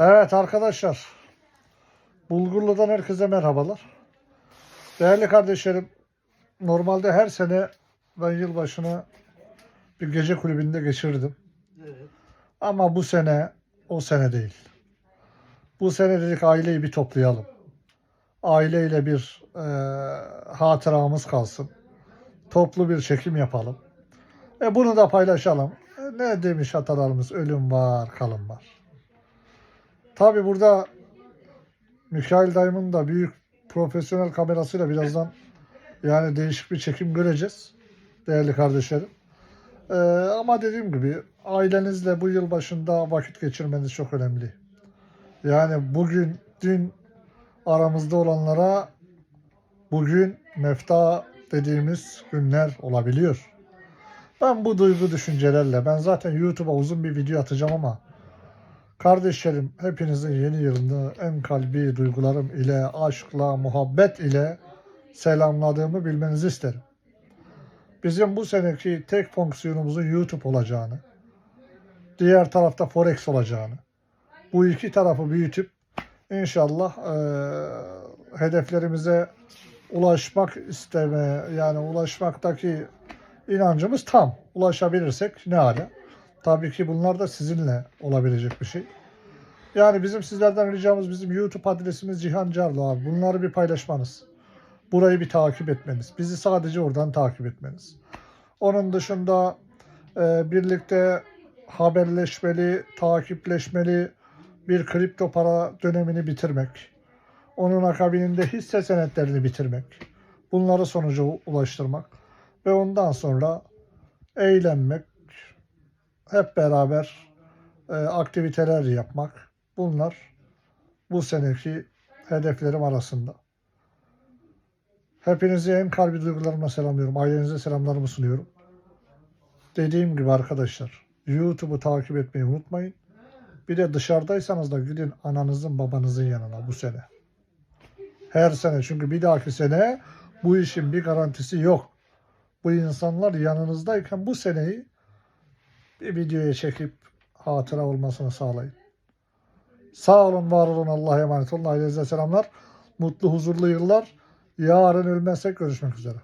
Evet arkadaşlar. Bulgurlu'dan herkese merhabalar. Değerli kardeşlerim, normalde her sene ben yılbaşını bir gece kulübünde geçirdim. Evet. Ama bu sene o sene değil. Bu sene dedik aileyi bir toplayalım. Aileyle bir e, hatıramız kalsın. Toplu bir çekim yapalım. E bunu da paylaşalım. E, ne demiş atalarımız? Ölüm var, kalım var. Tabi burada Mikail dayımın da büyük profesyonel kamerasıyla birazdan yani değişik bir çekim göreceğiz. Değerli kardeşlerim. Ee, ama dediğim gibi ailenizle bu yıl başında vakit geçirmeniz çok önemli. Yani bugün, dün aramızda olanlara bugün mefta dediğimiz günler olabiliyor. Ben bu duygu düşüncelerle, ben zaten YouTube'a uzun bir video atacağım ama kardeşlerim hepinizin yeni yılını en kalbi duygularım ile, aşkla, muhabbet ile selamladığımı bilmenizi isterim bizim bu seneki tek fonksiyonumuzun YouTube olacağını, diğer tarafta Forex olacağını, bu iki tarafı büyütüp inşallah eee, hedeflerimize ulaşmak isteme yani ulaşmaktaki inancımız tam. Ulaşabilirsek ne hale. Tabii ki bunlar da sizinle olabilecek bir şey. Yani bizim sizlerden ricamız bizim YouTube adresimiz Cihan Carlı abi. Bunları bir paylaşmanız. Burayı bir takip etmeniz. Bizi sadece oradan takip etmeniz. Onun dışında e, birlikte haberleşmeli, takipleşmeli bir kripto para dönemini bitirmek. Onun akabininde hisse senetlerini bitirmek. Bunları sonuca ulaştırmak. Ve ondan sonra eğlenmek, hep beraber e, aktiviteler yapmak. Bunlar bu seneki hedeflerim arasında. Hepinizi en kalbi duygularımla selamlıyorum. Ailenize selamlarımı sunuyorum. Dediğim gibi arkadaşlar YouTube'u takip etmeyi unutmayın. Bir de dışarıdaysanız da gidin ananızın babanızın yanına bu sene. Her sene çünkü bir dahaki sene bu işin bir garantisi yok. Bu insanlar yanınızdayken bu seneyi bir videoya çekip hatıra olmasını sağlayın. Sağ olun, var olun, Allah'a emanet olun. Ailenize selamlar. Mutlu, huzurlu yıllar. Yarın ölmezsek görüşmek üzere.